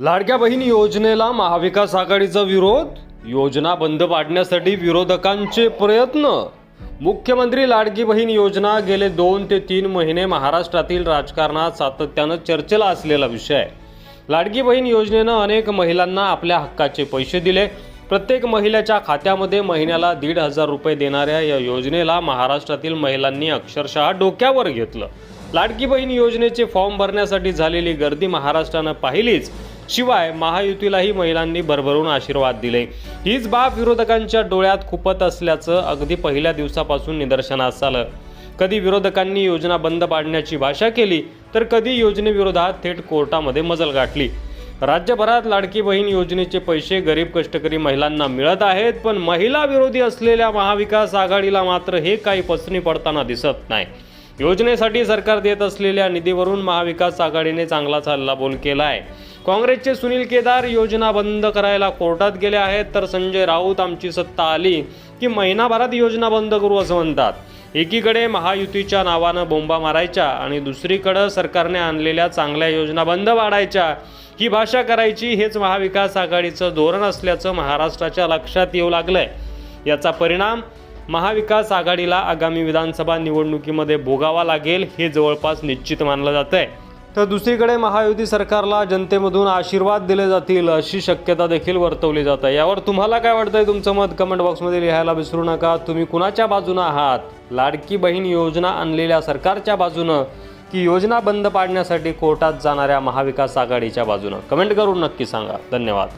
लाडक्या बहीण योजनेला महाविकास आघाडीचा विरोध? योजना बंद पाडण्यासाठी विरोधकांचे प्रयत्न? मुख्यमंत्री लाडकी बहीण योजना गेले दोन ते तीन महिने महाराष्ट्रातील राजकारणात सातत्यानं चर्चेला असलेला विषय. आहे लाडकी बहीण योजनेनं अनेक महिलांना आपल्या हक्काचे पैसे दिले. प्रत्येक महिलेच्या खात्यामध्ये महिन्याला दीड हजार रुपये देणाऱ्या या योजनेला महाराष्ट्रातील महिलांनी अक्षरशः डोक्यावर घेतलं. लाडकी बहीण योजनेचे फॉर्म भरण्यासाठी झालेली गर्दी महाराष्ट्रानं पाहिलीच. शिवाय महायुतीलाही महिलांनी भरभरून आशीर्वाद दिले. हीच बाब विरोधकांच्या डोळ्यात खुपत असल्याचं अगदी पहिल्या दिवसापासून निदर्शनास आलं. कधी विरोधकांनी योजना बंद पाडण्याची भाषा केली तर कधी योजनेविरोधात थेट कोर्टामध्ये मजल गाठली. राज्यभरात लाडकी बहीण योजनेचे पैसे गरीब कष्टकरी महिलांना मिळत आहेत पण महिला विरोधी असलेल्या महाविकास आघाडीला मात्र हे काही पसनी पडताना दिसत नाही. योजनेसाठी सरकार देत असलेल्या निधीवरून महाविकास आघाडीने चांगलाच हल्लाबोल केला आहे काँग्रेसचे सुनील केदार योजना बंद करायला कोर्टात गेले आहेत तर संजय राऊत आमची सत्ता आली की महिनाभरात योजना बंद करू असं म्हणतात. एकीकडे महायुतीच्या नावानं बोंबा मारायच्या आणि दुसरीकडं सरकारने आणलेल्या चांगल्या योजना बंद पाडायच्या. ही भाषा करायची हेच महाविकास आघाडीचं धोरण असल्याचं महाराष्ट्राच्या लक्षात येऊ लागलंय. याचा परिणाम महाविकास आघाडीला आगामी विधानसभा निवडणुकीमध्ये भोगावा लागेल हे जवळपास निश्चित मानलं जात आहे तर दुसरीकडे महायुती सरकारला जनतेमधून आशीर्वाद दिले जातील अशी शक्यता देखील वर्तवली जात आहे. यावर तुम्हाला काय वाटतंय तुमचं मत? कमेंट बॉक्समध्ये लिहायला विसरू नका. तुम्ही कुणाच्या बाजूनं आहात? लाडकी बहीण योजना आणलेल्या सरकारच्या बाजूनं की योजना बंद पाडण्यासाठी कोर्टात जाणाऱ्या महाविकास आघाडीच्या बाजूनं? कमेंट करून नक्की सांगा. धन्यवाद.